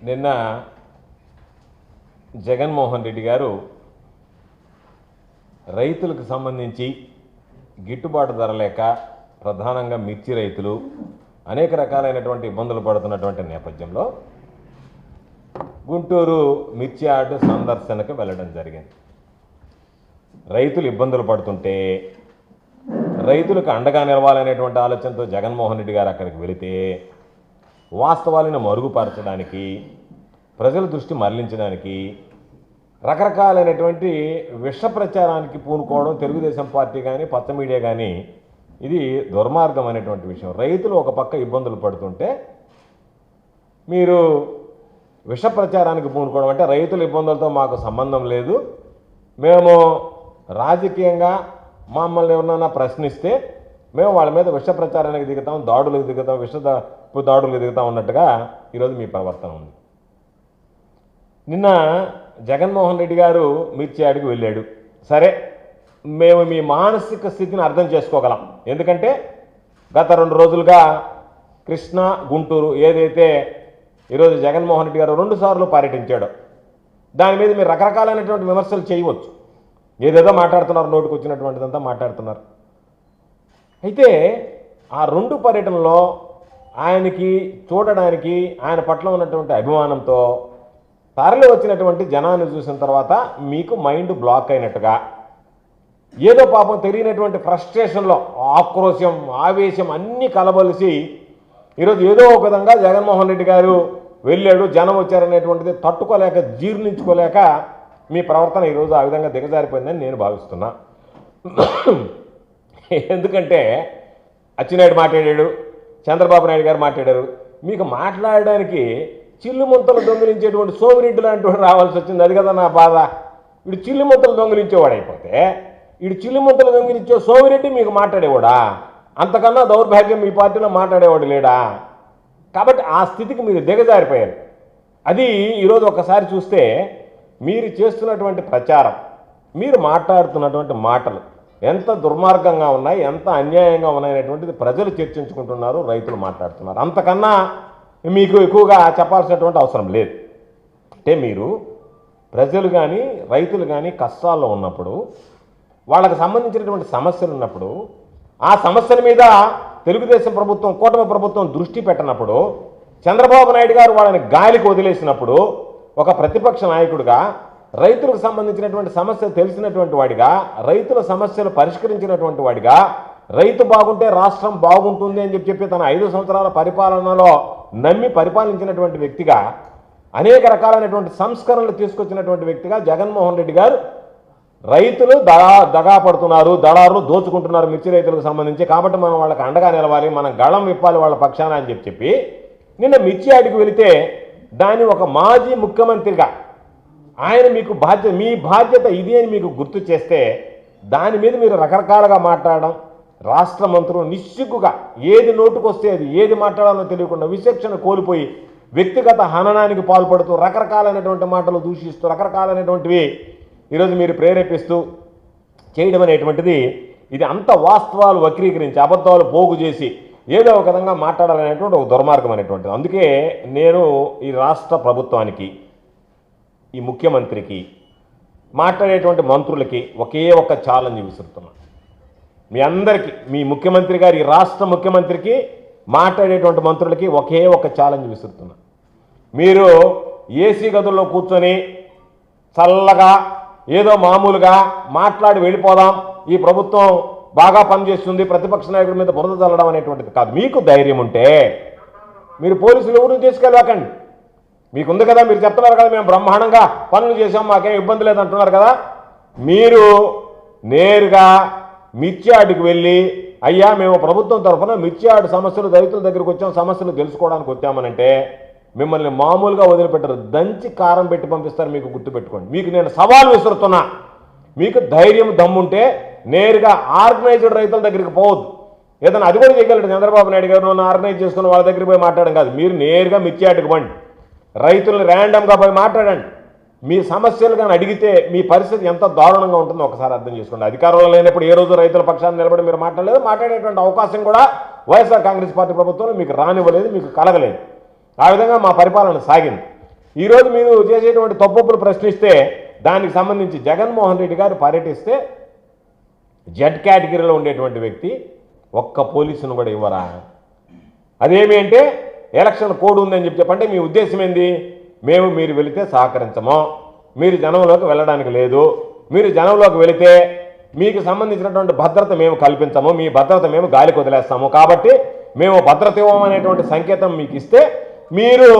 నిన్న జగన్మోహన్ రెడ్డి గారు రైతులకు సంబంధించి గిట్టుబాటు ధర లేక ప్రధానంగా మిర్చి రైతులు అనేక రకాలైనటువంటి ఇబ్బందులు పడుతున్నటువంటి నేపథ్యంలో గుంటూరు మిర్చి యార్డు సందర్శనకు వెళ్ళడం జరిగింది. రైతులు ఇబ్బందులు పడుతుంటే రైతులకు అండగా నిలవాలనేటువంటి ఆలోచనతో జగన్మోహన్ రెడ్డి గారు అక్కడికి వెళితే వాస్తవాలను మరుగుపరచడానికి ప్రజల దృష్టి మరలించడానికి రకరకాలైనటువంటి విష ప్రచారానికి పూనుకోవడం తెలుగుదేశం పార్టీ కానీ పచ్చ మీడియా కానీ ఇది దుర్మార్గం అనేటువంటి విషయం. రైతులు ఒక పక్క ఇబ్బందులు పడుతుంటే మీరు విష ప్రచారానికి పూనుకోవడం అంటే రైతుల ఇబ్బందులతో మాకు సంబంధం లేదు. మేము రాజకీయంగా మమ్మల్ని ఎవరన్నా ప్రశ్నిస్తే మేము వాళ్ళ మీద విష ప్రచారానికి దిగుతాం దాడులకు దిగుతాం విష దాడులకు దిగుతాం ఉన్నట్టుగా ఈరోజు మీ ప్రవర్తన ఉంది. నిన్న జగన్మోహన్ రెడ్డి గారు మిర్చియాడికి వెళ్ళాడు. సరే మేము మీ మానసిక స్థితిని అర్థం చేసుకోగలం. ఎందుకంటే గత రెండు రోజులుగా కృష్ణ గుంటూరు ఏదైతే ఈరోజు జగన్మోహన్ రెడ్డి గారు రెండు సార్లు పర్యటించాడో దాని మీద మీరు రకరకాలైనటువంటి విమర్శలు చేయవచ్చు. ఏదేదో మాట్లాడుతున్నారు నోటికి వచ్చినటువంటిదంతా మాట్లాడుతున్నారు. అయితే ఆ రెండు పర్యటనలో ఆయనకి చూడడానికి ఆయన పట్ల ఉన్నటువంటి అభిమానంతో తరలి వచ్చినటువంటి జనాన్ని చూసిన తర్వాత మీకు మైండ్ బ్లాక్ అయినట్టుగా ఏదో పాపం తెలియనటువంటి ఫ్రస్ట్రేషన్లో ఆక్రోశం ఆవేశం అన్నీ కలబలిసి ఈరోజు ఏదో ఒక విధంగా జగన్మోహన్ రెడ్డి గారు వెళ్ళాడు జనం వచ్చారనేటువంటిది తట్టుకోలేక జీర్ణించుకోలేక మీ ప్రవర్తన ఈరోజు ఆ విధంగా దిగజారిపోయిందని నేను భావిస్తున్నా. ఎందుకంటే అచ్చినాయుడు మాట్లాడాడు చంద్రబాబు నాయుడు గారు మాట్లాడారు. మీకు మాట్లాడడానికి చిల్లు ముంతలు దొంగిలించేటువంటి సోమిరెడ్డి లాంటి వాడు రావాల్సి వచ్చింది. అది కదా నా బాధ. వీడు చిల్లు ముంతలు దొంగిలించేవాడు అయిపోతే వీడు చిల్లు ముంతలు దొంగిలించే సోమిరెడ్డి మీకు మాట్లాడేవాడా? అంతకన్నా దౌర్భాగ్యం మీ పార్టీలో మాట్లాడేవాడు లేడా? కాబట్టి ఆ స్థితికి మీరు దిగజారిపోయారు. అది ఈరోజు ఒకసారి చూస్తే మీరు చేస్తున్నటువంటి ప్రచారం మీరు మాట్లాడుతున్నటువంటి మాటలు ఎంత దుర్మార్గంగా ఉన్నాయి ఎంత అన్యాయంగా ఉన్నాయనేటువంటిది ప్రజలు చర్చించుకుంటున్నారు రైతులు మాట్లాడుతున్నారు. అంతకన్నా మీకు ఎక్కువగా చెప్పాల్సినటువంటి అవసరం లేదు. అంటే మీరు ప్రజలు కానీ రైతులు కానీ కష్టాల్లో ఉన్నప్పుడు వాళ్ళకి సంబంధించినటువంటి సమస్యలు ఉన్నప్పుడు ఆ సమస్యల మీద తెలుగుదేశం ప్రభుత్వం కూటమి ప్రభుత్వం దృష్టి పెట్టనప్పుడు చంద్రబాబు నాయుడు గారు వాళ్ళని గాలికి వదిలేసినప్పుడు ఒక ప్రతిపక్ష నాయకుడిగా రైతులకు సంబంధించినటువంటి సమస్య తెలిసినటువంటి వాడిగా రైతుల సమస్యలు పరిష్కరించినటువంటి వాడిగా రైతు బాగుంటే రాష్ట్రం బాగుంటుంది అని చెప్పి చెప్పి తన ఐదు సంవత్సరాల పరిపాలనలో నమ్మి పరిపాలించినటువంటి వ్యక్తిగా అనేక రకాలైనటువంటి సంస్కరణలు తీసుకొచ్చినటువంటి వ్యక్తిగా జగన్మోహన్ రెడ్డి గారు రైతులు దగా దగా పడుతున్నారు దళారులు దోచుకుంటున్నారు మిర్చి రైతులకు సంబంధించి. కాబట్టి మనం వాళ్ళకి అండగా నిలవాలి మనం గళం విప్పాలి వాళ్ళ పక్షాన అని చెప్పి చెప్పి నిన్న మిర్చి ఆడికి వెళితే దాని ఒక మాజీ ముఖ్యమంత్రిగా ఆయన మీకు బాధ్యత మీ బాధ్యత ఇది అని మీకు గుర్తు చేస్తే దాని మీద మీరు రకరకాలుగా మాట్లాడడం రాష్ట్ర మంత్రులు నిస్సిగ్గుగా ఏది నోటుకొస్తే అది ఏది మాట్లాడాలో తెలియకుండా విచక్షణ కోల్పోయి వ్యక్తిగత హననానికి పాల్పడుతూ రకరకాలైనటువంటి మాటలు దూషిస్తూ రకరకాలైనటువంటివి ఈరోజు మీరు ప్రేరేపిస్తూ చేయడం అనేటువంటిది ఇది అంత వాస్తవాలు వక్రీకరించి అబద్ధాలు పోగు చేసి ఏదో ఒక విధంగా మాట్లాడాలనేటువంటి ఒక దుర్మార్గం అనేటువంటిది. అందుకే నేను ఈ రాష్ట్ర ప్రభుత్వానికి ఈ ముఖ్యమంత్రికి మాట్లాడేటువంటి మంత్రులకి ఒకే ఒక ఛాలెంజ్ విసురుతున్నా. మీ అందరికీ మీ ముఖ్యమంత్రి గారి రాష్ట్ర ముఖ్యమంత్రికి మాట్లాడేటువంటి మంత్రులకి ఒకే ఒక ఛాలెంజ్ విసురుతున్నా. మీరు ఏసీ గదుల్లో కూర్చొని చల్లగా ఏదో మామూలుగా మాట్లాడి వెళ్ళిపోదాం. ఈ ప్రభుత్వం బాగా పనిచేస్తుంది ప్రతిపక్ష నాయకుడి మీద బురద చల్లడం అనేటువంటిది కాదు. మీకు ధైర్యం ఉంటే మీరు పోలీసులు ఎవరు తీసుకెళ్ళకండి మీకుంది కదా మీరు చెప్తున్నారు కదా మేము బ్రహ్మాండంగా పనులు చేసాం మాకేం ఇబ్బంది లేదంటున్నారు కదా. మీరు నేరుగా మిర్చియాడికి వెళ్ళి అయ్యా మేము ప్రభుత్వం తరఫున మిర్చియాడు సమస్యలు రైతుల దగ్గరికి వచ్చాం సమస్యలు తెలుసుకోవడానికి వచ్చామనంటే మిమ్మల్ని మామూలుగా వదిలిపెట్టరు. దంచి కారం పెట్టి పంపిస్తారు మీకు గుర్తుపెట్టుకోండి. మీకు నేను సవాల్ విసురుతున్నా. మీకు ధైర్యం దమ్ముంటే నేరుగా ఆర్గనైజ్డ్ రైతుల దగ్గరికి పోవద్దు. ఏదైనా అది కూడా చేయగలరు చంద్రబాబు నాయుడు గారు ఆర్గనైజ్ చేసుకున్న వాళ్ళ దగ్గరికి పోయి మాట్లాడడం కాదు. మీరు నేరుగా మిర్చియాటికి పండి. రైతులను ర్యాండమ్గా పోయి మాట్లాడండి. మీ సమస్యలు కానీ అడిగితే మీ పరిస్థితి ఎంత దారుణంగా ఉంటుందో ఒకసారి అర్థం చేసుకోండి. అధికారంలో లేనప్పుడు ఏ రోజు రైతుల పక్షాన్ని నిలబడి మీరు మాట్లాడలేదు మాట్లాడేటువంటి అవకాశం కూడా వైఎస్ఆర్ కాంగ్రెస్ పార్టీ ప్రభుత్వంలో మీకు రానివ్వలేదు మీకు కలగలేదు. ఆ విధంగా మా పరిపాలన సాగింది. ఈరోజు మీరు చేసేటువంటి తప్పులు ప్రశ్నిస్తే దానికి సంబంధించి జగన్మోహన్ రెడ్డి గారు పర్యటిస్తే జెడ్ కేటగిరీలో ఉండేటువంటి వ్యక్తి ఒక్క పోలీసును కూడా ఇవ్వరా? అదేమి అంటే ఎలక్షన్ కోడ్ ఉందని చెప్పి చెప్పంటే మీ ఉద్దేశం ఏంది? మేము మీరు వెళితే సహకరించము. మీరు జనంలోకి వెళ్ళడానికి లేదు. మీరు జనంలోకి వెళితే మీకు సంబంధించినటువంటి భద్రత మేము కల్పించము. మీ భద్రత మేము గాలికి వదిలేస్తాము. కాబట్టి మేము భద్రత ఇవ్వమనేటువంటి సంకేతం మీకు ఇస్తే మీరు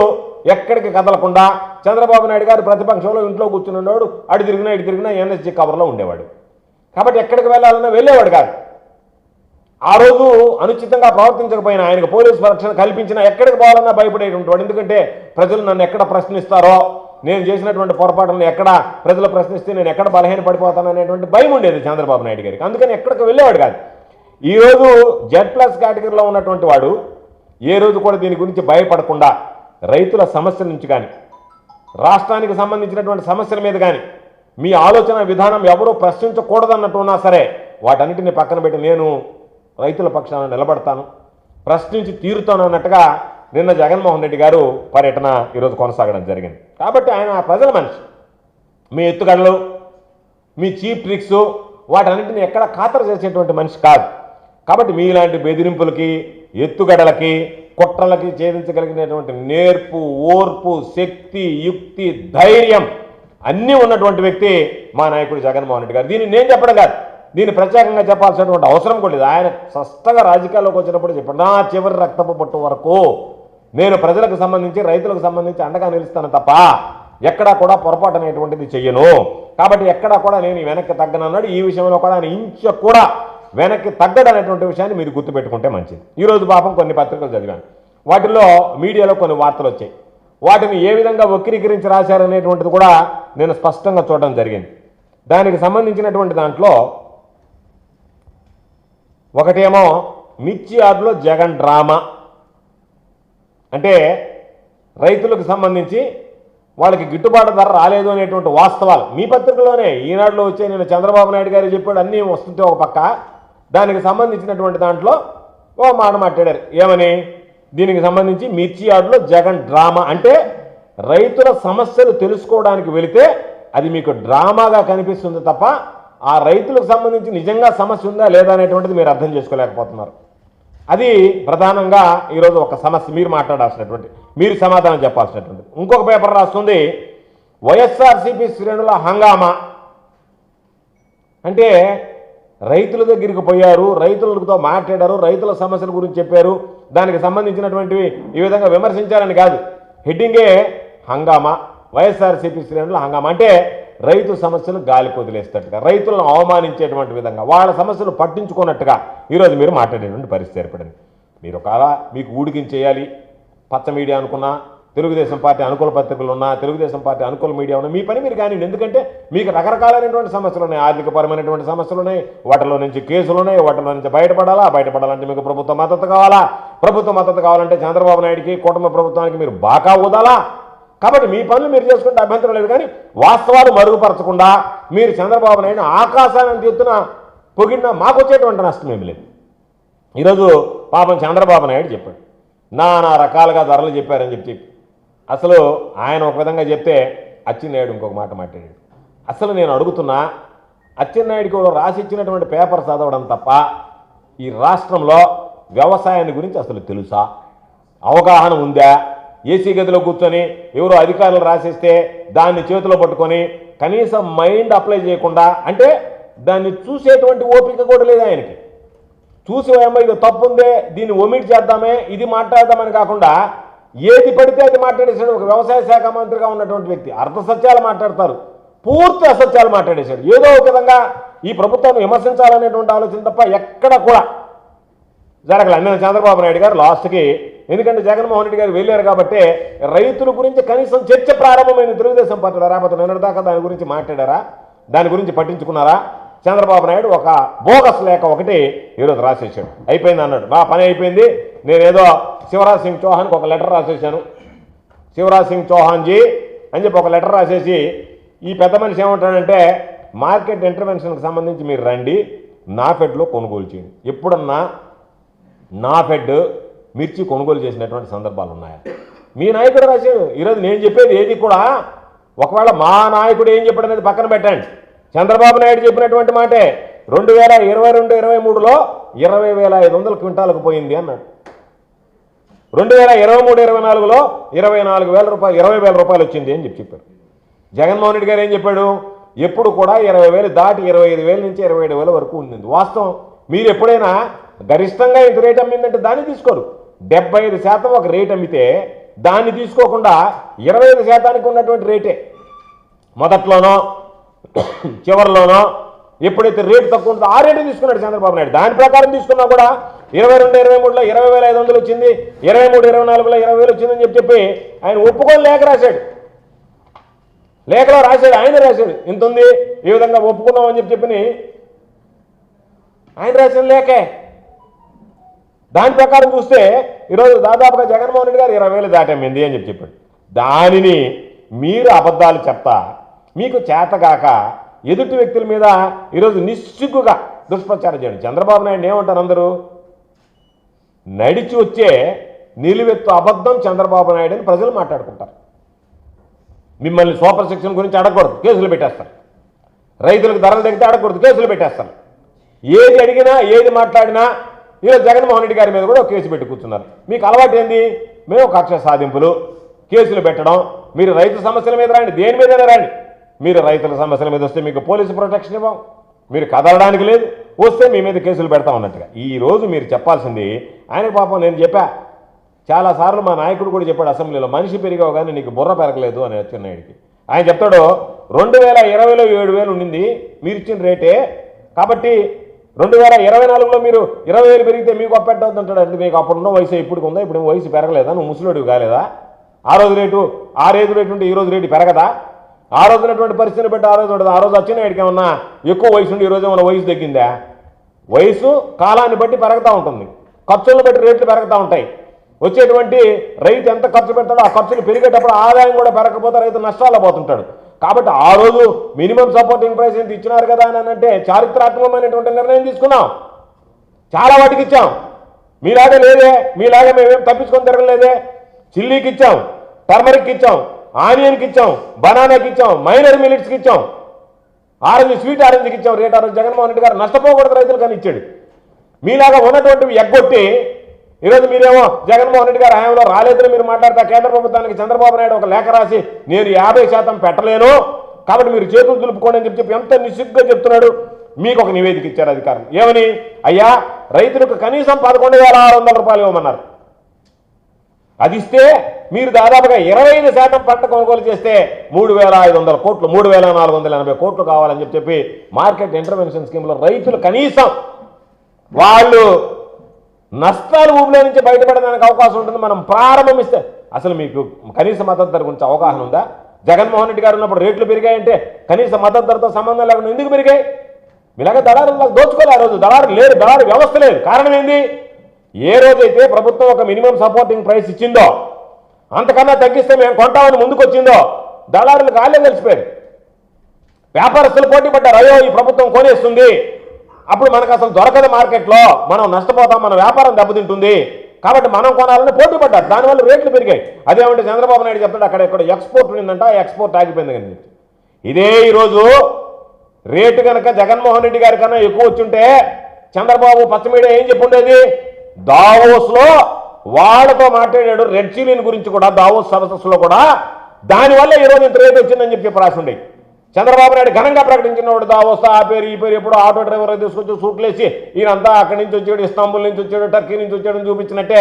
ఎక్కడికి కదలకుండా చంద్రబాబు నాయుడు గారు ప్రతిపక్షంలో ఇంట్లో కూర్చుని ఉండేవాడు అటు తిరిగినా ఇటు తిరిగినా ఎన్ఎస్జీ కవర్లో ఉండేవాడు. కాబట్టి ఎక్కడికి వెళ్ళాలన్నా వెళ్ళేవాడు కాదు. ఆ రోజు అనుచితంగా ప్రవర్తించకపోయినా ఆయనకు పోలీసు రక్షణ కల్పించినా ఎక్కడికి పోవాలన్నా భయపడేటువంటి వాడు ఎందుకంటే ప్రజలు నన్ను ఎక్కడ ప్రశ్నిస్తారో నేను చేసినటువంటి పొరపాటులను ఎక్కడ ప్రజలు ప్రశ్నిస్తే నేను ఎక్కడ బలహీన పడిపోతాను అనేటువంటి భయం ఉండేది చంద్రబాబు నాయుడు గారికి. అందుకని ఎక్కడికి వెళ్ళేవాడు కాదు. ఈరోజు జెడ్ ప్లస్ కేటగిరీలో ఉన్నటువంటి వాడు ఏ రోజు కూడా దీని గురించి భయపడకుండా రైతుల సమస్యల నుంచి కానీ రాష్ట్రానికి సంబంధించినటువంటి సమస్యల మీద కానీ మీ ఆలోచన విధానం ఎవరూ ప్రశ్నించకూడదన్నట్టు ఉన్నా సరే వాటన్నిటిని పక్కన పెట్టి నేను రైతుల పక్షాన నిలబడతాను ప్రశ్నించి తీరుతాను అన్నట్టుగా నిన్న జగన్మోహన్ రెడ్డి గారు పర్యటన ఈరోజు కొనసాగడం జరిగింది. కాబట్టి ఆయన ప్రజల మనిషి. మీ ఎత్తుగడలు మీ చీప్ ట్రిక్స్ వాటన్నింటిని ఎక్కడ ఖాతరు చేసేటువంటి మనిషి కాదు. కాబట్టి మీలాంటి బెదిరింపులకి ఎత్తుగడలకి కుట్రలకి ఛేదించగలిగినటువంటి నేర్పు ఓర్పు శక్తి యుక్తి ధైర్యం అన్నీ ఉన్నటువంటి వ్యక్తి మా నాయకుడు జగన్మోహన్ రెడ్డి గారు. దీన్ని నేను చెప్పడం కాదు. దీన్ని ప్రత్యేకంగా చెప్పాల్సినటువంటి అవసరం కూడా లేదు. ఆయన స్పష్టంగా రాజకీయాల్లోకి వచ్చినప్పుడు చెప్పాడు నా చివరి రక్తపు పట్టు వరకు నేను ప్రజలకు సంబంధించి రైతులకు సంబంధించి అండగా నిలుస్తాను తప్ప ఎక్కడా కూడా పొరపాటు అనేటువంటిది చెయ్యను. కాబట్టి ఎక్కడా కూడా నేను వెనక్కి తగ్గనన్నాడు ఈ విషయంలో కూడా ఆయన ఇంచ కూడా వెనక్కి తగ్గడం అనేటువంటి విషయాన్ని మీరు గుర్తుపెట్టుకుంటే మంచిది. ఈరోజు పాపం కొన్ని పత్రికలు చదివాను. వాటిల్లో మీడియాలో కొన్ని వార్తలు వచ్చాయి. వాటిని ఏ విధంగా వక్రీకరించి రాశారనేటువంటిది కూడా నేను స్పష్టంగా చూడడం జరిగింది. దానికి సంబంధించినటువంటి దాంట్లో ఒకటేమో మిర్చి యార్డులో జగన్ డ్రామా. అంటే రైతులకు సంబంధించి వాళ్ళకి గిట్టుబాటు ధర రాలేదు అనేటువంటి వాస్తవాలు. మీ పత్రికలోనే ఈనాడులో వచ్చే నేను చంద్రబాబు నాయుడు గారు చెప్పాడు అన్నీ వస్తుంటే ఒక పక్క. దానికి సంబంధించినటువంటి దాంట్లో ఓ మాట మాట్లాడారు. ఏమని? దీనికి సంబంధించి మిర్చి ఆడులో జగన్ డ్రామా. అంటే రైతుల సమస్యలు తెలుసుకోవడానికి వెళితే అది మీకు డ్రామాగా కనిపిస్తుంది తప్ప ఆ రైతులకు సంబంధించి నిజంగా సమస్య ఉందా లేదా అనేటువంటిది మీరు అర్థం చేసుకోలేకపోతున్నారు. అది ప్రధానంగా ఈరోజు ఒక సమస్య మీరు మాట్లాడాల్సినటువంటి మీరు సమాధానం చెప్పాల్సినటువంటి. ఇంకొక పేపర్ రాస్తుంది వైఎస్ఆర్సీపీ శ్రేణుల హంగామా. అంటే రైతుల దగ్గరికి పోయారు రైతులతో మాట్లాడారు రైతుల సమస్యల గురించి చెప్పారు. దానికి సంబంధించినటువంటివి ఈ విధంగా విమర్శించారని కాదు. హెడ్డింగే హంగామా వైఎస్ఆర్సీపీ శ్రేణుల హంగామా. అంటే రైతు సమస్యలు గాలి వదిలేస్తట్టుగా రైతులను అవమానించేటువంటి విధంగా వాళ్ళ సమస్యలు పట్టించుకున్నట్టుగా ఈరోజు మీరు మాట్లాడేటువంటి పరిస్థితి ఏర్పడింది. మీరు ఒకవేళ మీకు ఊడికించేయాలి పచ్చ మీడియా అనుకున్నా తెలుగుదేశం పార్టీ అనుకూల పత్రికలు ఉన్నా తెలుగుదేశం పార్టీ అనుకూల మీడియా ఉన్నా మీ పని మీరు కానీ ఎందుకంటే మీకు రకరకాలైనటువంటి సమస్యలు ఉన్నాయి ఆర్థికపరమైనటువంటి సమస్యలు ఉన్నాయి వాటిలో నుంచి కేసులు ఉన్నాయి వాటిలో నుంచి బయటపడాలా? బయటపడాలంటే మీకు ప్రభుత్వ మద్దతు కావాలా? ప్రభుత్వ మద్దతు కావాలంటే చంద్రబాబు నాయుడికి కుటుంబ ప్రభుత్వానికి మీరు బాకా ఊదాలా? కాబట్టి మీ పనులు మీరు చేసుకుంటే అభ్యంతరం లేదు కానీ వాస్తవాలు మరుగుపరచకుండా మీరు చంద్రబాబు నాయుడు ఆకాశాన్ని ఎత్తున పొగిడినా మాకు వచ్చేటువంటి నష్టం ఏమి లేదు. ఈరోజు పాపం చంద్రబాబు నాయుడు చెప్పాడు. నానా రకాలుగా ధరలు చెప్పారని చెప్పి అసలు ఆయన ఒక విధంగా చెప్తే అచ్చెన్నాయుడు ఇంకొక మాట మాట్లాడాడు. అసలు నేను అడుగుతున్నా అచ్చెన్నాయుడికి కూడా రాసి ఇచ్చినటువంటి పేపర్ చదవడం తప్ప ఈ రాష్ట్రంలో వ్యవసాయాన్ని గురించి అసలు తెలుసా? అవగాహన ఉందా? ఏసీ గదిలో కూర్చొని ఎవరో అధికారులు రాసిస్తే దాన్ని చేతిలో పట్టుకొని కనీసం మైండ్ అప్లై చేయకుండా అంటే దాన్ని చూసేటువంటి ఓపిక కూడా లేదు ఆయనకి. చూసి ఏమో ఇది తప్పు ఉందే దీన్ని ఒమిట్ చేద్దామే ఇది మాట్లాడదామని కాకుండా ఏది పడితే అది మాట్లాడేశాడు. ఒక వ్యవసాయ శాఖ మంత్రిగా ఉన్నటువంటి వ్యక్తి అర్ధ సత్యాలు మాట్లాడతారు పూర్తి అసత్యాలు మాట్లాడేశాడు. ఏదో ఒక విధంగా ఈ ప్రభుత్వాన్ని విమర్శించాలనేటువంటి ఆలోచన తప్ప ఎక్కడ కూడా జరగలేదు. నిన్న చంద్రబాబు నాయుడు గారు లాస్ట్కి ఎందుకంటే జగన్మోహన్ రెడ్డి గారు వెళ్ళారు కాబట్టి రైతుల గురించి కనీసం చర్చ ప్రారంభమైన తెలుగుదేశం పార్టీలో రాకపోతే నిన్నటిదాకా దాని గురించి మాట్లాడారా? దాని గురించి పట్టించుకున్నారా? చంద్రబాబు నాయుడు ఒక బోగస్ లేఖ ఒకటి ఈరోజు రాసేసాడు అయిపోయింది అన్నాడు. బా పని అయిపోయింది. నేనేదో శివరాజ్ సింగ్ చౌహాన్కి ఒక లెటర్ రాసేసాను శివరాజ్ సింగ్ చౌహాన్జీ అని చెప్పి ఒక లెటర్ రాసేసి ఈ పెద్ద మనిషి ఏమంటాడంటే మార్కెట్ ఇంటర్వెన్షన్కి సంబంధించి మీరు రండి. నాఫెడ్లో కొనుగోలు చేయండి. ఎప్పుడన్నా నాఫెడ్ మిర్చి కొనుగోలు చేసినటువంటి సందర్భాలు ఉన్నాయా? మీ నాయకుడు రాశాడు? ఈరోజు నేను చెప్పేది ఏది కూడా ఒకవేళ మా నాయకుడు ఏం చెప్పాడు అనేది పక్కన పెట్టండి. చంద్రబాబు నాయుడు చెప్పినటువంటి మాటే రెండు వేల ఇరవై రెండు ఇరవై మూడులో ఇరవై వేల ఐదు వందల క్వింటాలకు పోయింది అన్నాడు. రెండు వేల ఇరవై మూడు ఇరవై నాలుగులో ఇరవై నాలుగు వేల రూపాయలు ఇరవై వేల రూపాయలు వచ్చింది అని చెప్పి చెప్పారు. జగన్మోహన్ రెడ్డి గారు ఏం చెప్పాడు? ఎప్పుడు కూడా ఇరవై వేలు దాటి ఇరవై ఐదు వేల నుంచి ఇరవై ఏడు వేల వరకు ఉంది వాస్తవం. మీరు ఎప్పుడైనా గరిష్టంగా ఇంత రేట్ అమ్మిందంటే దాన్ని తీసుకోరు. డెబ్బై ఐదు శాతం ఒక రేట్ అమ్మితే దాన్ని తీసుకోకుండా ఇరవై ఐదు శాతానికి ఉన్నటువంటి రేటే. మొదట్లోనో చివరిలోనో ఎప్పుడైతే రేటు తక్కువ ఉంటుందో ఆ రేటు తీసుకున్నాడు చంద్రబాబు నాయుడు. దాని ప్రకారం తీసుకున్నా కూడా ఇరవై రెండు ఇరవై మూడులో ఇరవై వేల ఐదు వందలు వచ్చింది ఇరవై మూడు ఇరవై నాలుగులో ఇరవై వేలు వచ్చిందని చెప్పి చెప్పి ఆయన ఒప్పుకొని లేఖ రాశాడు. లేఖలో రాశాడు ఆయన రాశాడు. ఇంత ఉంది ఈ విధంగా ఒప్పుకున్నామని చెప్పి చెప్పని ఆయన రాసిన లేఖే. దాని ప్రకారం చూస్తే ఈరోజు దాదాపుగా జగన్మోహన్ రెడ్డి గారు ఇరవై వేలు దాటమ్మింది అని చెప్పి చెప్పాడు. దానిని మీరు అబద్ధాలు చెప్తా మీకు చేతగాక ఎదుటి వ్యక్తుల మీద ఈరోజు నిస్సిగ్గుగా దుష్ప్రచారం చేయండి. చంద్రబాబు నాయుడు ఏమంటారు అందరూ? నడిచి వచ్చే నిలువెత్తు అబద్ధం చంద్రబాబు నాయుడు అని ప్రజలు మాట్లాడుకుంటారు. మిమ్మల్ని సూపర్ సెక్షన్ గురించి అడగకూడదు కేసులు పెట్టేస్తారు. రైతులకు ధరలు తగ్గితే అడగకూడదు కేసులు పెట్టేస్తారు. ఏది అడిగినా ఏది మాట్లాడినా ఈరోజు జగన్మోహన్ రెడ్డి గారి మీద కూడా ఒక కేసు పెట్టి కూర్చున్నారు. మీకు అలవాటు ఏంది? మేము కక్ష సాధింపులు కేసులు పెట్టడం. మీరు రైతు సమస్యల మీద రాండి దేని మీదైనా రాండి మీరు రైతుల సమస్యల మీద వస్తే మీకు పోలీసు ప్రొటెక్షన్ ఇవ్వం. మీరు కదలడానికి లేదు. వస్తే మీ మీద కేసులు పెడతా ఉన్నట్టుగా. ఈ రోజు మీరు చెప్పాల్సింది ఆయన పాపం నేను చెప్పా. చాలాసార్లు మా నాయకుడు కూడా చెప్పాడు అసెంబ్లీలో మనిషి పెరిగావు కానీ నీకు బుర్ర పెరగలేదు అని అచ్చెన్నాయుడికి ఆయన చెప్తాడు రెండు వేల ఇరవైలో ఏడు వేలు ఉండింది మీరు ఇచ్చిన రేటే. కాబట్టి రెండు వేల ఇరవై నాలుగులో మీరు ఇరవై వేలు పెరిగితే మీకు అప్పెట్ అవుతుంటాడు మీకు అప్పుడున్న వయసు ఇప్పుడు ఉందా? ఇప్పుడు వయసు పెరగలేదా? నువ్వు ముసలోడివి కాలేదా? ఆ రోజు రేటు ఆ రేటు రేటు ఉంటే ఈ రోజు రేటు పెరగదా? ఆ రోజు ఉన్నటువంటి పరిస్థితిని బట్టి ఆ రోజు ఉంటుంది ఆ రోజు వచ్చినాడికి ఏమన్నా ఎక్కువ వయసు ఉండి ఈ రోజు ఏమన్నా వయసు తగ్గిందా వయసు కాలాన్ని బట్టి పెరుగుతూ ఉంటుంది. ఖర్చులను బట్టి రేట్లు పెరుగుతూ ఉంటాయి. వచ్చేటువంటి రైతు ఎంత ఖర్చు పెడతాడో ఆ ఖర్చులు పెరిగేటప్పుడు ఆదాయం కూడా పెరగకపోతే రైతు నష్టాల్లో పోతుంటాడు. కాబట్టి ఆ రోజు మినిమం సపోర్టింగ్ ప్రైస్ ఎంత ఇచ్చినారు కదా అని అంటే చారిత్రాత్మకమైనటువంటి నిర్ణయం తీసుకున్నాం. చాలా వాటికి ఇచ్చాం. మీలాగే లేదే మీలాగా మేమేం తప్పించుకొని తిరగలేదే. చిల్లీకి ఇచ్చాం టర్మరిక్ ఇచ్చాం ఆనియన్కి ఇచ్చాం బనానాకి ఇచ్చాం మైనర్ మిలిట్స్కి ఇచ్చాం. ఆరెంజ్ స్వీట్ ఆరెంజ్కి ఇచ్చాం రేట్. ఆరెంజ్ జగన్మోహన్ రెడ్డి గారు నష్టపోకూడదు రైతులు కానీ ఇచ్చాడు. మీలాగా ఉన్నటువంటివి ఎగ్గొట్టి ఈరోజు మీరేమో జగన్మోహన్ రెడ్డి గారు హయాంలో రాలేదని మీరు మాట్లాడతా కేంద్ర ప్రభుత్వానికి చంద్రబాబు నాయుడు ఒక లేఖ రాసి నేను యాభై శాతం పెట్టలేను కాబట్టి మీరు చేతులు దులుపుకోండి అని చెప్పి ఎంత నిస్సిగ్గా చెప్తున్నాడు మీకు ఒక నివేదిక ఇచ్చారు అధికారం ఏమని? అయ్యా రైతులకు కనీసం పదకొండు వేల ఆరు వందల రూపాయలు ఇవ్వమన్నారు. అది ఇస్తే మీరు దాదాపుగా ఇరవై ఐదు శాతం పంట కొనుగోలు చేస్తే మూడు వేల ఐదు వందల కోట్లు మూడు వేల నాలుగు వందల ఎనభై కోట్లు కావాలని చెప్పి చెప్పి మార్కెట్ ఇంటర్వెన్షన్ స్కీమ్లో రైతులు కనీసం వాళ్ళు నష్టాలు ఊబిలో నుంచి బయటపడడానికి అవకాశం ఉంటుంది. మనం ప్రారంభమిస్తే అసలు మీకు కనీస మద్దతు ధర గురించి అవగాహన ఉందా? జగన్మోహన్ రెడ్డి గారు ఉన్నప్పుడు రేట్లు పెరిగాయంటే కనీస మద్దతు ధరతో సంబంధం లేకుండా ఎందుకు పెరిగాయి? ఇలాగ దళారులు దోచుకోలే ఆ రోజు. దళారు లేరు. దళారు వ్యవస్థ లేదు. కారణం ఏంది? ఏ రోజైతే ప్రభుత్వం ఒక మినిమం సపోర్టింగ్ ప్రైస్ ఇచ్చిందో అంతకన్నా తగ్గిస్తే మేము కొంటామని ముందుకొచ్చిందో దళారులు కాలే తెలిసిపోయారు వ్యాపారస్తులు పోటీ పడ్డారు. అయ్యో ఈ ప్రభుత్వం కొనేస్తుంది. అప్పుడు మనకు అసలు దొరకదు మార్కెట్లో మనం నష్టపోతాం మన వ్యాపారం దెబ్బతింటుంది. కాబట్టి మనం కొనాలని పోటీ పడ్డారు. దానివల్ల రేట్లు పెరిగాయి. అదేమంటే చంద్రబాబు నాయుడు చెప్తాడు అక్కడ ఇక్కడ ఎక్స్పోర్ట్ ఉండిందంట ఎక్స్పోర్ట్ ఆగిపోయింది కానీ ఇదే ఈరోజు రేటు కనుక జగన్మోహన్ రెడ్డి గారి కన్నా ఎక్కువ వచ్చుంటే చంద్రబాబు పచ్చ మీడియా ఏం చెప్పుండేది? దావోస్లో వాళ్ళతో మాట్లాడాడు రెడ్ చిలీన్ గురించి కూడా దావోస్ సదస్సులో కూడా. దానివల్ల ఈరోజు ఇంత రేటు వచ్చిందని చెప్పి రాసి ఉండేది చంద్రబాబు నాయుడు ఘనంగా ప్రకటించినప్పుడు దావోస్తా ఆ పేరు ఈ పేరు ఎప్పుడు ఆటో డ్రైవర్ తీసుకొచ్చి సూట్లేసి ఈయనంతా అక్కడి నుంచి వచ్చాడు ఇస్తాంబుల్ నుంచి వచ్చాడు టర్కీ నుంచి వచ్చాడని చూపించినట్టే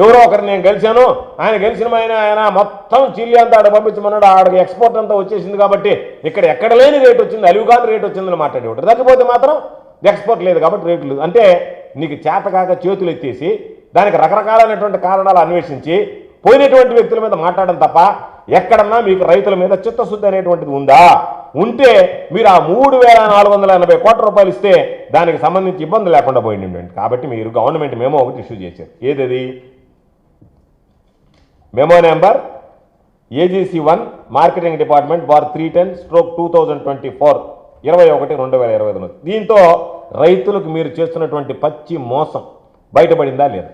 ఎవరో ఒకరు నేను గెలిచాను. ఆయన గెలిచిన ఆయన ఆయన మొత్తం చిల్లి అంతా ఆడ పంపించమన్నాడు. ఆడికి ఎక్స్పోర్ట్ అంతా వచ్చేసింది కాబట్టి ఇక్కడ ఎక్కడ లేని రేట్ వచ్చింది అలివిగాని రేట్ వచ్చిందని మాట్లాడేవాడు. తగ్గిపోతే మాత్రం ఎక్స్పోర్ట్ లేదు కాబట్టి రేట్లు లేదు. అంటే నీకు చేతకాక చేతులు ఎత్తేసి దానికి రకరకాలైనటువంటి కారణాలు అన్వేషించి పోయినటువంటి వ్యక్తుల మీద మాట్లాడడం తప్ప ఎక్కడన్నా మీకు రైతుల మీద చిత్తశుద్ధి అనేటువంటిది ఉందా? ఉంటే మీరు ఆ మూడు వేల నాలుగు వందల ఎనభై కోట్ల రూపాయలు ఇస్తే దానికి సంబంధించి ఇబ్బంది లేకుండా పోయింది కాబట్టి మీరు గవర్నమెంట్ మేమో ఒకటి ఇష్యూ చేశారు. ఏదది? Memo number AGC one marketing department bar three ten stroke two thousand twenty four ఇరవై ఒకటి రెండు వేల ఇరవై ఐదు దీంతో రైతులకు మీరు చేస్తున్నటువంటి పచ్చి మోసం బయటపడిందా లేదా?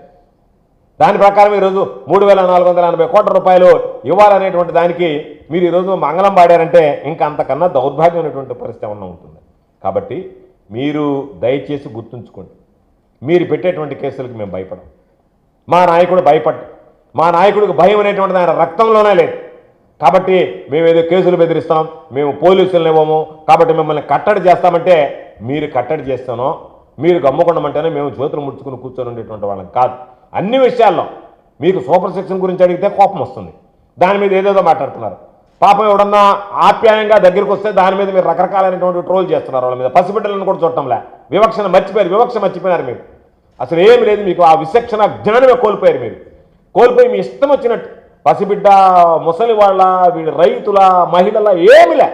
దాని ప్రకారం ఈరోజు మూడు వేల నాలుగు వందల ఎనభై కోట్ల రూపాయలు ఇవ్వాలనేటువంటి దానికి మీరు ఈరోజు మంగళం పాడారంటే ఇంకా అంతకన్నా దౌర్భాగ్యమైనటువంటి పరిస్థితి ఏమన్నా ఉంటుంది? కాబట్టి మీరు దయచేసి గుర్తుంచుకోండి. మీరు పెట్టేటువంటి కేసులకు మేము భయపడం. మా నాయకుడు భయపడ్డు మా నాయకుడికి భయం అనేటువంటిది ఆయన రక్తంలోనే లేదు. కాబట్టి మేము ఏదో కేసులు బెదిరిస్తాం మేము పోలీసులను ఇవ్వము కాబట్టి మిమ్మల్ని కట్టడి చేస్తామంటే మీరు కట్టడి చేస్తానో మీరు గమ్ముకుండమంటేనే మేము చేతులు ముడుచుకుని కూర్చొని ఉండేటువంటి వాళ్ళం కాదు. అన్ని విషయాల్లో మీకు సూపర్ సెక్షన్ గురించి అడిగితే కోపం వస్తుంది. దాని మీద ఏదేదో మాట్లాడుతున్నారు. పాపం ఎవడన్నా ఆప్యాయంగా దగ్గరికి వస్తే దాని మీద మీరు రకరకాలైనటువంటి ట్రోల్ చేస్తున్నారు వాళ్ళ మీద. పసిబిడ్డలను కూడా చూడటంలే. వివక్షను మర్చిపోయారు వివక్ష మర్చిపోయినారు మీరు. అసలు ఏమి లేదు మీకు ఆ విచక్షణ జ్ఞానమే కోల్పోయారు మీరు. కోల్పోయి మీ ఇష్టం వచ్చినట్టు పసిబిడ్డ ముసలి వాళ్ళ వీడి రైతుల మహిళల ఏమిలే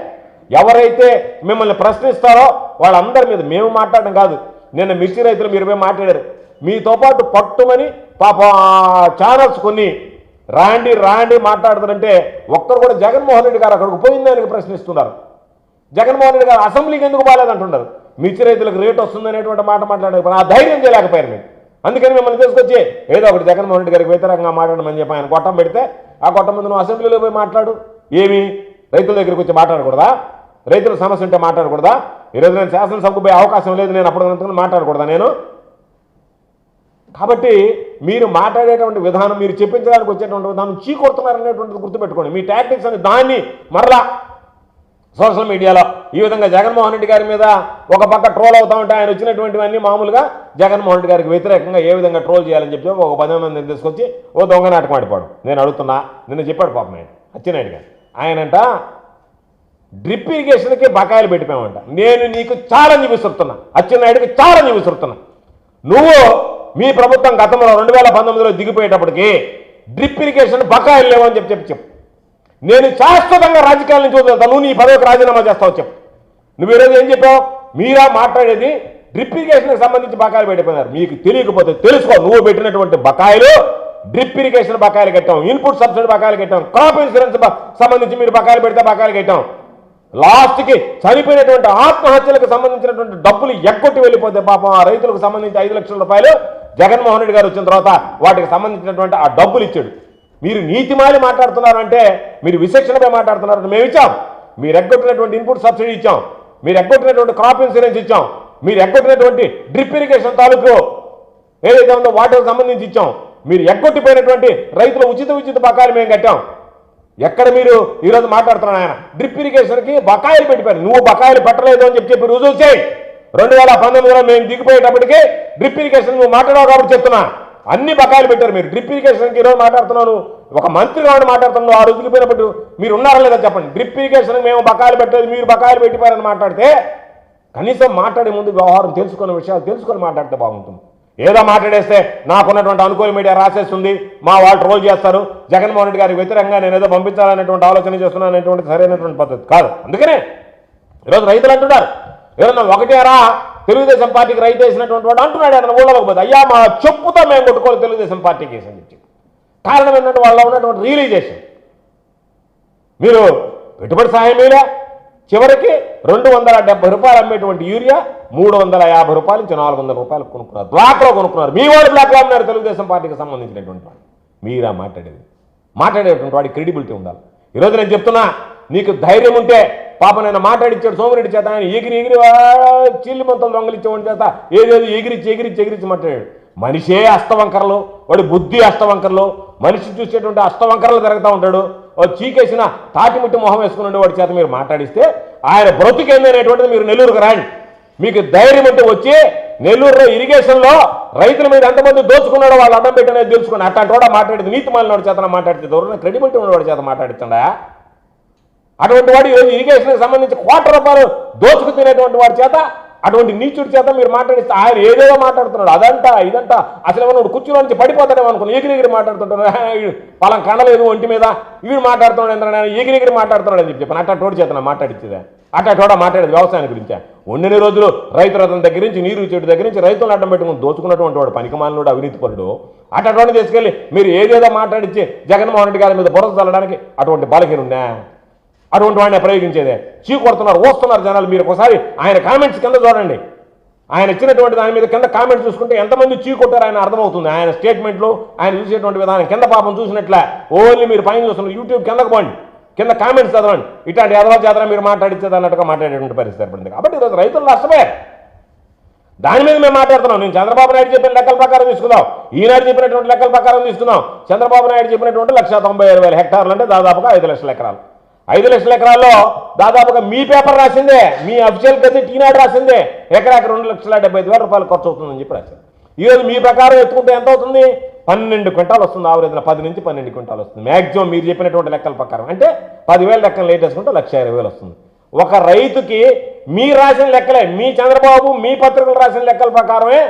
ఎవరైతే మిమ్మల్ని ప్రశ్నిస్తారో వాళ్ళందరి మీద మేము మాట్లాడడం కాదు. నిన్న మిర్చి రైతులు మీరు పోయి మాట్లాడారు. మీతో పాటు పట్టుమని పాప ఛానల్స్ కొన్ని రాండి రాండి మాట్లాడుతారంటే ఒక్కరు కూడా జగన్మోహన్ రెడ్డి గారు అక్కడికి పోయిందని ప్రశ్నిస్తున్నారు. జగన్మోహన్ రెడ్డి గారు అసెంబ్లీకి ఎందుకు బాగాలేదంటున్నారు మిర్చి రైతులకు రేట్ వస్తుందనేటువంటి మాట మాట్లాడకపోయినా ఆ ధైర్యం చేయలేకపోయారు మీరు అందుకని మిమ్మల్ని తీసుకొచ్చి ఏదో ఒకటి జగన్మోహన్ రెడ్డి గారికి వ్యతిరేకంగా మాట్లాడమని చెప్పి ఆయన గొట్టం పెడితే ఆ గొట్టం మీద నువ్వు అసెంబ్లీలో పోయి మాట్లాడు. ఏమి? రైతుల దగ్గరికి వచ్చి మాట్లాడకూడదా? రైతుల సమస్య ఉంటే మాట్లాడకూడదా? ఈరోజు నేను శాసనసభకు పోయే అవకాశం లేదు నేను అప్పుడు మాట్లాడకూడదా నేను? కాబట్టి మీరు మాట్లాడేటువంటి విధానం మీరు చెప్పించడానికి వచ్చేటువంటి విధానం చీకొడుతున్నారనేటువంటిది గుర్తుపెట్టుకోండి. మీ టాక్టిక్స్ అని దాన్ని మరలా సోషల్ మీడియాలో ఈ విధంగా జగన్మోహన్ రెడ్డి గారి మీద ఒక పక్క ట్రోల్ అవుతా ఉంటే ఆయన వచ్చినటువంటివన్నీ మామూలుగా జగన్మోహన్ రెడ్డి గారికి వ్యతిరేకంగా ఏ విధంగా ట్రోల్ చేయాలని చెప్పి ఒక పది మందిని తీసుకొచ్చి ఓ దొంగ నాటకం ఆడిపోవడం. నేను అడుగుతున్నా నిన్న చెప్పాడు పాపం ఆయన అచ్చినాయుడు గారు. ఆయనంట డ్రిప్ ఇరిగేషన్కి బకాయిలు పెట్టిపోయామంట నేను నీకు ఛాలెంజ్ విసురుతున్నా అచ్చెన్నాయుడికి ఛాలెంజ్ విసురుతున్నా నువ్వు మీ ప్రభుత్వం గతంలో రెండు వేల పంతొమ్మిదిలో దిగిపోయేటప్పటికి డ్రిప్ ఇరిగేషన్ బకాయిలు లేవని చెప్పి చెప్పి చెప్పు. నేను శాశ్వతంగా రాజకీయాల నుంచి వదులుతాను నువ్వు నీ పదవికి రాజీనామా చేస్తావు చెప్పు. నువ్వు ఈరోజు ఏం చెప్పావు? మీరా మాట్లాడేది డ్రిప్ ఇరిగేషన్కి సంబంధించి బకాయిలు పెట్టిపోయినారు. మీకు తెలియకపోతే తెలుసుకో. నువ్వు పెట్టినటువంటి బకాయిలు డ్రిప్ ఇరిగేషన్ బకాయిలు కట్టాం. ఇన్పుట్ సబ్సిడీ బకాయిలు కట్టాం. క్రాప్ ఇన్సూరెన్స్ సంబంధించి మీరు బకాయిలు పెడితే బకాయిలు కట్టాం. లాస్ట్కి చనిపోయినటువంటి ఆత్మహత్యలకు సంబంధించినటువంటి డబ్బులు ఎగ్గొట్టి వెళ్ళిపోతే పాపం ఆ రైతులకు సంబంధించి ఐదు లక్షల రూపాయలు జగన్మోహన్ రెడ్డి గారు వచ్చిన తర్వాత వాటికి సంబంధించినటువంటి ఆ డబ్బులు ఇచ్చాడు. మీరు నీతిమాలి మాట్లాడుతున్నారంటే మీరు విచక్షణపై మాట్లాడుతున్నారంటే మేము ఇచ్చాం. మీరు ఎగ్గొట్టినటువంటి ఇన్పుట్ సబ్సిడీ ఇచ్చాం. మీరు ఎగ్గొట్టినటువంటి క్రాప్ ఇన్సూరెన్స్ ఇచ్చాం. మీరు ఎగ్గొట్టినటువంటి డ్రిప్ ఇరిగేషన్ తాలూకు ఏదైతే ఉందో వాటికి సంబంధించి ఇచ్చాం. మీరు ఎగ్గొట్టిపోయినటువంటి రైతుల ఉచిత ఉచిత బకాయిలు మేము కట్టాం. ఎక్కడ మీరు ఈరోజు మాట్లాడుతున్నాను ఆయన? డ్రిప్ ఇరిగేషన్కి బకాయిలు పెట్టిపోయారు. నువ్వు బకాయిలు పెట్టలేదు అని చెప్పి చెప్పి రుజువు చేయి. రెండు వేల పంతొమ్మిదిలో మేము దిగిపోయేటప్పటికి డ్రిప్ ఇరిగేషన్ నువ్వు మాట్లాడావు కాబట్టి చెప్తున్నా. అన్ని బకాయిలు పెట్టారు మీరు. డ్రిప్ ఇరిగేషన్కి ఈరోజు మాట్లాడుతున్నాను. ఒక మంత్రి కాబట్టి మాట్లాడుతున్నాను. ఆ రోజుకి పోయినప్పుడు మీరు ఉన్నారా లేదా చెప్పండి. డ్రిప్ ఇరిగేషన్ మేము బకాయిలు పెట్టలేదు మీరు బకాయిలు పెట్టిపోయారని మాట్లాడితే కనీసం మాట్లాడే ముందు వ్యవహారం తెలుసుకున్న విషయాలు తెలుసుకొని మాట్లాడితే బాగుంటుంది. ఏదో మాట్లాడేస్తే నాకున్నటువంటి అనుకూల మీడియా రాసేస్తుంది. మా వాళ్ళు రోజు చేస్తారు. జగన్మోహన్ రెడ్డి గారికి వ్యతిరేకంగా నేను ఏదో పంపించాలనేటువంటి ఆలోచన చేస్తున్నాను అనేటువంటి సరైనటువంటి పద్ధతి కాదు. అందుకనే ఈరోజు రైతులు అంటున్నారు. ఏదన్నా ఒకటేరా? తెలుగుదేశం పార్టీకి రైతు వేసినటువంటి వాడు అంటున్నాడు ఆయన ఊళ్ళలోకి అయ్యా మా చెప్పుతో మేము కొట్టుకోవాలి తెలుగుదేశం పార్టీకి వేసి అని చెప్పి. కారణం ఏంటంటే వాళ్ళ ఉన్నటువంటి రియలైజేషన్ మీరు పెట్టుబడి సాయం మీరే. చివరికి రెండు వందల డెబ్బై రూపాయలు అమ్మేటువంటి యూరియా మూడు వందల యాభై రూపాయల నుంచి నాలుగు వందల రూపాయలు కొనుక్కున్నారు. బ్లాక్లో కొనుక్కున్నారు. మీ వాడు బ్లాక్లో అమ్మారు తెలుగుదేశం పార్టీకి సంబంధించినటువంటి వాడు. మీరా మాట్లాడేది? మాట్లాడేటువంటి వాడి క్రెడిబిలిటీ ఉండాలి. ఈరోజు నేను చెప్తున్నా నీకు ధైర్యం ఉంటే పాప నేను మాట్లాడిచ్చాడు సోమిరెడ్డి చేత ఆయన ఎగిరి ఎగిరి చిల్లి మంతలు దొంగలిచ్చేవాడి చేత. ఏదేది ఎగిరిచ్చి ఎగిరిచ్చి ఎగిరిచ్చి మాట్లాడాడు. మనిషే అస్తవంకరలు వాడి బుద్ధి అష్టవంకరలు మనిషి చూసేటువంటి అస్తవంకరలు జరుగుతూ ఉంటాడు. చీకేసిన తాటిముట్టి మొహం వేసుకుని వాడి చేత మీరు మాట్లాడిస్తే ఆయన బ్రతుకేంది అనేటువంటిది మీరు నెల్లూరుకు రాండి. మీకు ధైర్యం అంటే వచ్చి నెల్లూరులో ఇరిగేషన్లో రైతుల మీద ఎంతమంది దోచుకున్నాడో వాళ్ళు అడ్డం పెట్టినది తెలుసుకుని అట్లాంటి కూడా మాట్లాడేది నీతి మాలినోడి చేత మాట్లాడితే? దూరం క్రెడిబిలిటీ ఉన్నవాడి చేత మాట్లాడుతుండా అటువంటి వాడు ఈరోజు ఇరిగేషన్కి సంబంధించి కోట్ల రూపాయలు దోచుకు తినేటువంటి వాడి చేత అటువంటి నీచుడి చేత మీరు మాట్లాడిస్తే ఆయన ఏదేదో మాట్లాడుతున్నాడు. అదంట ఇదంట అసలు ఏమన్నా కుర్చీలో నుంచి పడిపోతాడేమో అనుకుని ఎగిరి ఎగిరి మాట్లాడుతుంటాడు పలం కనలేదు ఒంటి మీద. వీడు మాట్లాడుతున్నాడు ఎంత ఎగిరి ఎగిరి మాట్లాడుతున్నాడు అని చెప్పి చెప్పాను అట్ట తోడు చేత మాట్లాడించేదే అట్ట తోడ మాట్లాడేది వ్యవసాయం గురించా? ఉన్నన్ని రోజులు రైతు రథం దగ్గర నుంచి నీరు చెట్టు దగ్గర నుంచి రైతులను అడ్డం పెట్టుకుని దోచుకున్నటువంటి వాడు పనికిమాలనుడు అవినీతి పరుడు. అటువంటి తీసుకెళ్ళి మీరు ఏదేదో మాట్లాడించి జగన్మోహన్ రెడ్డి గారి మీద బురద చల్లడానికి అటువంటి బలహీనున్నా అటువంటి వాడిని ప్రయోగించేదే. చీ కొడుతున్నారు వస్తున్నారు జనాలు మీరు ఒకసారి ఆయన కామెంట్స్ కింద చూడండి. ఆయన ఇచ్చినటువంటి దాని మీద కింద కామెంట్స్ చూసుకుంటే ఎంతమంది చీకొట్టారు ఆయన అర్థమవుతుంది. ఆయన స్టేట్మెంట్లు ఆయన చూసేటువంటి విధానం కింద పాపం చూసినట్లే. ఓన్లీ మీరు పైన చూస్తున్నారు యూట్యూబ్ కిందకు పోండి. కింద కామెంట్స్ చదవండి. ఇట్లాంటి ఎదవ చేత మీరు మాట్లాడిచ్చేది అన్నట్టుగా మాట్లాడేటువంటి పరిస్థితి ఏర్పడింది. కాబట్టి ఈరోజు రైతులు నష్టమే. దాని మీద మేము మాట్లాడుతున్నాం. నేను చంద్రబాబు నాయుడు చెప్పిన లెక్కల ప్రకారం తీసుకుందాం. ఈనాడు చెప్పినటువంటి లెక్కల ప్రకారం తీసుకుందాం. చంద్రబాబు నాయుడు చెప్పినటువంటి లక్ష తొంభై ఏడు వేల హెక్టార్లు అంటే దాదాపుగా ఐదు లక్షల ఎకరాలు. ఐదు లక్షల ఎకరాల్లో దాదాపుగా మీ పేపర్ రాసిందే మీ అఫీషియల్ గది టీనాడు రాసిందే. ఎకరాకి రెండు లక్షల డెబ్బై ఐదు వేల రూపాయలు ఖర్చు అవుతుందని చెప్పి రాశారు. ఈరోజు మీ ప్రకారం ఎత్తుకుంటే ఎంత అవుతుంది? పన్నెండు క్వింటాలు వస్తుంది ఆవరేజ్న పది నుంచి పన్నెండు క్వింటాలు వస్తుంది. మ్యాక్సిమం మీరు చెప్పినటువంటి లెక్కల ప్రకారం. అంటే పదివేల లెక్కలు లేట్ వేసుకుంటే లక్ష ఇరవై వేలు వస్తుంది. ఒక రైతుకి మీ రాసిన లెక్కలే మీ చంద్రబాబు మీ పత్రికలు రాసిన లెక్కల ప్రకారమే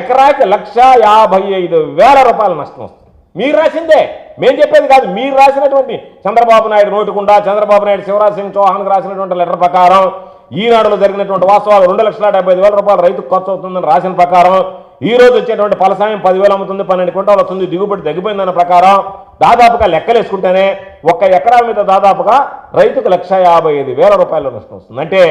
ఎకరాకి లక్ష యాభై ఐదు వేల రూపాయల నష్టం వస్తుంది. మీరు రాసిందే. మేము చెప్పేది కాదు మీరు రాసినటువంటి చంద్రబాబు నాయుడు నోటుకుండా చంద్రబాబు నాయుడు శివరాజ్ సింగ్ చౌహాన్కి రాసినటువంటి లెటర్ ప్రకారం ఈనాడులో జరిగినటువంటి వాస్తవాలు రెండు లక్షల డెబ్బై ఐదు వేల రూపాయలు రైతుకు ఖర్చు అవుతుందని రాసిన ప్రకారం ఈ రోజు వచ్చేటువంటి ఫలసాయం పదివేలు అమ్ముతుంది పన్నెండు క్వింటాలు వస్తుంది దిగుబడి తగ్గిపోయిందన్న ప్రకారం దాదాపుగా లెక్కలేసుకుంటేనే ఒక్క ఎకరా మీద దాదాపుగా రైతుకు లక్ష యాభై ఐదు వేల రూపాయల నష్టం వస్తుంది. అంటే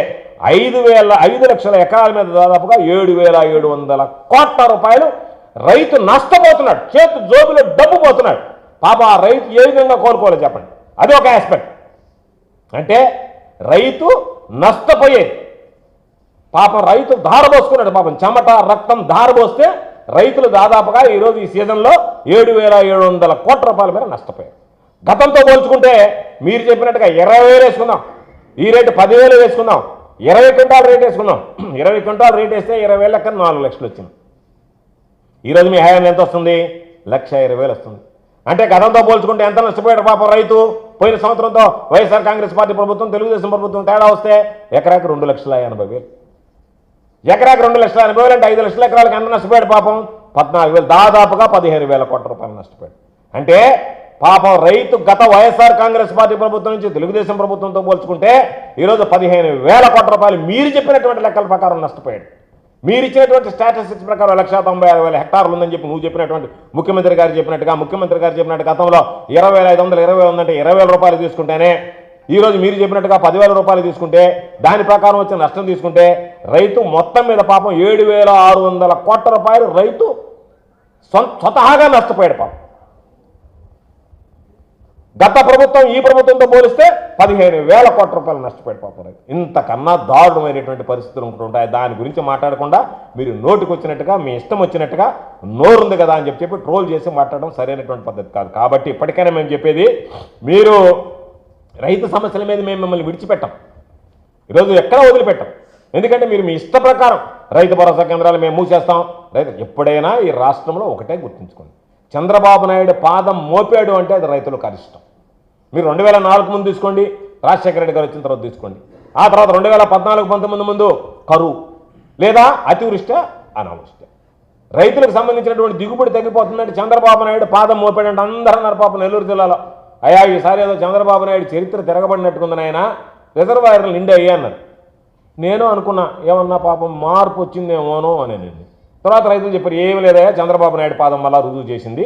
ఐదు వేల ఐదు లక్షల ఎకరాల మీద దాదాపుగా ఏడు వేల ఏడు వందల కోట్ల రూపాయలు రైతు నష్టపోతున్నాడు చేతి జోబులో డబ్బు పోతున్నాడు. పాప ఆ రైతు ఏ విధంగా కోలుకోవాలి చెప్పండి. అది ఒక ఆస్పెక్ట్ అంటే రైతు నష్టపోయేది. పాపం రైతు ధారబోసుకున్నాడు పాపం. చెమట రక్తం ధారబోస్తే రైతులు దాదాపుగా ఈరోజు ఈ సీజన్లో ఏడు వేల ఏడు వందల కోట్ల రూపాయల మీద నష్టపోయారు. గతంతో పోల్చుకుంటే మీరు చెప్పినట్టుగా ఇరవై వేలు వేసుకుందాం. ఈ రేటు పదివేలు వేసుకుందాం. ఇరవై క్వింటాల్ రేట్ వేసుకుందాం. ఇరవై క్వింటాల్ రేట్ వేస్తే ఇరవై వేల లెక్క నాలుగు లక్షలు వచ్చింది. ఈరోజు మీ హయాం ఎంత వస్తుంది? లక్ష ఇరవై వేలు వస్తుంది. అంటే గతంతో పోల్చుకుంటే ఎంత నష్టపోయాడు పాపం రైతు? పోయిన సంవత్సరంతో వైఎస్ఆర్ కాంగ్రెస్ పార్టీ ప్రభుత్వం తెలుగుదేశం ప్రభుత్వం తేడా వస్తే ఎకరాకు రెండు లక్షల ఎనభై వేలు. ఎకరాకి రెండు లక్షల ఎనభై వేలు అంటే ఐదు లక్షల ఎకరాలకు ఎంత నష్టపోయాడు పాపం? పద్నాలుగు వేలు. దాదాపుగా పదిహేను వేల కోట్ల రూపాయలు నష్టపోయాడు. అంటే పాపం రైతు గత వైఎస్ఆర్ కాంగ్రెస్ పార్టీ ప్రభుత్వం నుంచి తెలుగుదేశం ప్రభుత్వంతో పోల్చుకుంటే ఈరోజు పదిహేను వేల కోట్ల రూపాయలు మీరు చెప్పినటువంటి లెక్కల ప్రకారం నష్టపోయాడు. మీరు ఇచ్చినటువంటి స్టాటిస్టిక్స్ ప్రకారం లక్ష తొంభై ఆరు వేల హెక్టార్లు ఉందని చెప్పి నువ్వు చెప్పినటువంటి ముఖ్యమంత్రి గారు చెప్పినట్టుగా ముఖ్యమంత్రి గారు చెప్పినట్టు గతంలో ఇరవై వేల ఐదు వందల ఇరవై ఉందంటే ఇరవై వేల రూపాయలు తీసుకుంటేనే ఈ రోజు మీరు చెప్పినట్టుగా పదివేల రూపాయలు తీసుకుంటే దాని ప్రకారం వచ్చిన నష్టం తీసుకుంటే రైతు మొత్తం మీద పాపం ఏడు వేల ఆరు వందల కోట్ల రూపాయలు రైతు సొంత స్వతహాగా నష్టపోయాడు పాపం. గత ప్రభుత్వం ఈ ప్రభుత్వంతో పోలిస్తే పదిహేను వేల కోట్ల రూపాయలు నష్టపోయాడు ఇంతకన్నా దారుణమైనటువంటి పరిస్థితులు ఉంటుంటాయి దాని గురించి మాట్లాడకుండా మీరు నోటికి వచ్చినట్టుగా మీ ఇష్టం వచ్చినట్టుగా నోరుంది కదా అని చెప్పి చెప్పి ట్రోల్ చేసి మాట్లాడడం సరైనటువంటి పద్ధతి కాదు. కాబట్టి ఇప్పటికైనా మేము చెప్పేది మీరు రైతు సమస్యల మీద మేము మిమ్మల్ని విడిచిపెట్టాం. ఈరోజు ఎక్కడ వదిలిపెట్టాం? ఎందుకంటే మీరు మీ ఇష్ట ప్రకారం రైతు భరోసా కేంద్రాలు మేము మూసేస్తాం. రైతు ఎప్పుడైనా ఈ రాష్ట్రంలో ఒకటే గుర్తుంచుకోండి. చంద్రబాబు నాయుడు పాదం మోపాడు అంటే అది రైతులకు అరిష్టం. మీరు రెండు వేల నాలుగు ముందు తీసుకోండి రాజశేఖర రెడ్డి గారు వచ్చిన తర్వాత తీసుకోండి. ఆ తర్వాత రెండు వేల పద్నాలుగు పంతొమ్మిది ముందు కరువు లేదా అతివృష్టి అనావృష్టి. రైతులకు సంబంధించినటువంటి దిగుబడి తగ్గిపోతుందంటే చంద్రబాబు నాయుడు పాదం మోపాడంటే అందరూ అన్నారు పాపం నెల్లూరు జిల్లాలో. అయ్యా ఈసారి ఏదో చంద్రబాబు నాయుడు చరిత్ర తిరగబడినట్టుకుంది ఆయన రిజర్వాయర్లు నిండి అయ్యా అన్నారు. నేను అనుకున్నా ఏమన్నా పాపం మార్పు వచ్చిందేమోనో అని నేను తర్వాత రైతులు చెప్పారు ఏమి లేదయ్యా చంద్రబాబు నాయుడు పాదం వల్ల రుజువు చేసింది.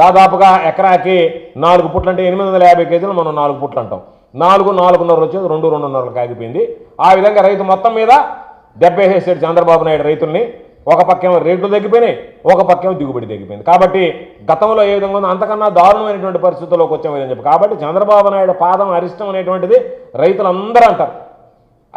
దాదాపుగా ఎకరాకి నాలుగు పుట్లు అంటే ఎనిమిది వందల యాభై కేజీలు మనం నాలుగు పుట్లు అంటాం. నాలుగు నాలుగున్నర వచ్చేది రెండు రెండున్నరకు ఆగిపోయింది ఆ విధంగా రైతు మొత్తం మీద దెబ్బేసేసాడు చంద్రబాబు నాయుడు రైతుల్ని. ఒక పక్కేమో రేట్లు తగ్గిపోయినాయి ఒక పక్కేమో దిగుబడి తగ్గిపోయింది. కాబట్టి గతంలో ఏ విధంగా ఉందో అంతకన్నా దారుణమైనటువంటి పరిస్థితుల్లోకి వచ్చామని చెప్పి. కాబట్టి చంద్రబాబు నాయుడు పాదం అరిష్టం అనేటువంటిది రైతులందరూ అంటారు.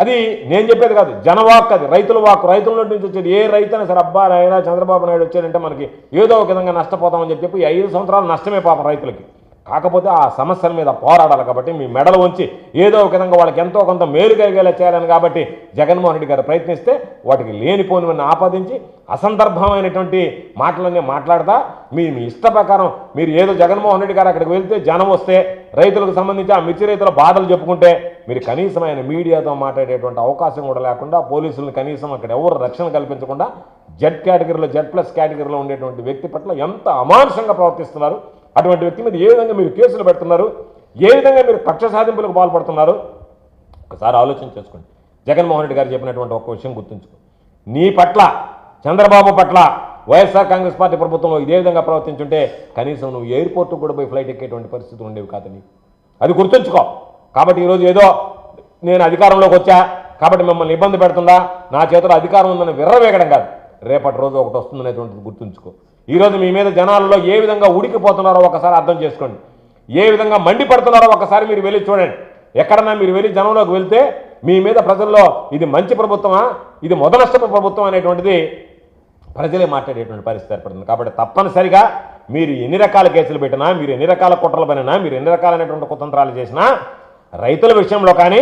అది నేను చెప్పేది కాదు జనవాక్ అది రైతుల వాక్. రైతుల నుండి నుంచి వచ్చేది ఏ రైతు అయినా సరే అబ్బా అయినా చంద్రబాబు నాయుడు వచ్చారంటే మనకి ఏదో ఒక విధంగా నష్టపోతామని చెప్పి చెప్పి ఐదు సంవత్సరాలు నష్టమే పాపం రైతులకి. కాకపోతే ఆ సమస్యల మీద పోరాడాలి కాబట్టి మీ మెడలు ఉంచి ఏదో ఒక విధంగా వాళ్ళకి ఎంతో కొంత మేలు కలిగేలా చేయాలని కాబట్టి జగన్మోహన్ రెడ్డి గారు ప్రయత్నిస్తే వాటికి లేనిపోనివన్నీ ఆపాదించి అసందర్భమైనటువంటి మాటలన్నీ మాట్లాడతా. మీ మీ ఇష్ట ప్రకారం మీరు ఏదో జగన్మోహన్ రెడ్డి గారు అక్కడికి వెళ్తే జనం వస్తే రైతులకు సంబంధించి ఆ మిర్చి రైతుల బాధలు చెప్పుకుంటే మీరు కనీసం ఆయన మీడియాతో మాట్లాడేటువంటి అవకాశం కూడా లేకుండా పోలీసులను కనీసం అక్కడ ఎవరు రక్షణ కల్పించకుండా జెడ్ కేటగిరీలో జెడ్ ప్లస్ కేటగిరీలో ఉండేటువంటి వ్యక్తి పట్ల ఎంత అమానుషంగా ప్రవర్తిస్తున్నారు. అటువంటి వ్యక్తి మీద ఏ విధంగా మీరు కేసులు పెడుతున్నారు? ఏ విధంగా మీరు కక్ష సాధింపులకు పాల్పడుతున్నారు? ఒకసారి ఆలోచన చేసుకోండి. జగన్మోహన్ రెడ్డి గారు చెప్పినటువంటి ఒక విషయం గుర్తుంచుకో. నీ పట్ల చంద్రబాబు పట్ల వైఎస్ఆర్ కాంగ్రెస్ పార్టీ ప్రభుత్వంలో ఇదే విధంగా ప్రవర్తించుంటే కనీసం నువ్వు ఎయిర్పోర్ట్కి కూడా పోయి ఫ్లైట్ ఎక్కేటువంటి పరిస్థితులు ఉండేవి కాదు నీకు. అది గుర్తుంచుకో. కాబట్టి ఈరోజు ఏదో నేను అధికారంలోకి వచ్చా కాబట్టి మిమ్మల్ని ఇబ్బంది పెడుతుందా? నా చేతిలో అధికారం ఉందని విర్రవేగడం కాదు. రేపటి రోజు ఒకటి వస్తుందనేటువంటిది గుర్తుంచుకో. ఈరోజు మీ మీద జనాలలో ఏ విధంగా ఉడికిపోతున్నారో ఒకసారి అర్థం చేసుకోండి. ఏ విధంగా మండిపడుతున్నారో ఒకసారి మీరు వెళ్ళి చూడండి. ఎక్కడన్నా మీరు వెళ్ళి జనంలోకి వెళ్తే మీ మీద ప్రజల్లో ఇది మంచి ప్రభుత్వమా ఇది మొదలష్టపు ప్రభుత్వం అనేటువంటిది ప్రజలే మాట్లాడేటువంటి పరిస్థితి ఏర్పడుతుంది. కాబట్టి తప్పనిసరిగా మీరు ఎన్ని రకాల కేసులు పెట్టినా మీరు ఎన్ని రకాల కుట్రలు పనినా మీరు ఎన్ని రకాలైనటువంటి కుతంత్రాలు చేసినా రైతుల విషయంలో కానీ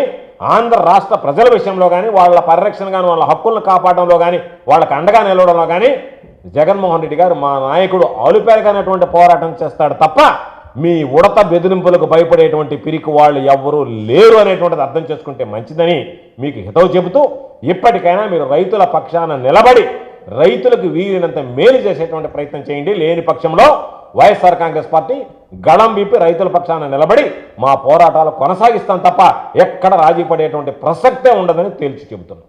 ఆంధ్ర రాష్ట్ర ప్రజల విషయంలో కానీ వాళ్ళ పరిరక్షణ కానీ వాళ్ళ హక్కులను కాపాడడంలో కానీ వాళ్ళకి అండగా నిలవడంలో కానీ జగన్మోహన్ రెడ్డి గారు మా నాయకుడు ఆలుపేరగానటువంటి పోరాటం చేస్తాడు తప్ప మీ ఉడత బెదిరింపులకు భయపడేటువంటి పిరికి వాళ్ళు ఎవ్వరూ లేరు అనేటువంటిది అర్థం చేసుకుంటే మంచిదని మీకు హితవు చెబుతూ ఇప్పటికైనా మీరు రైతుల పక్షాన నిలబడి రైతులకు వీలైనంత మేలు చేసేటువంటి ప్రయత్నం చేయండి. లేని పక్షంలో వైఎస్ఆర్ కాంగ్రెస్ పార్టీ గళం విప్పి రైతుల పక్షాన నిలబడి మా పోరాటాలు కొనసాగిస్తాం తప్ప ఎక్కడ రాజీ పడేటువంటి ప్రసక్తే ఉండదని తేల్చి చెబుతున్నాం.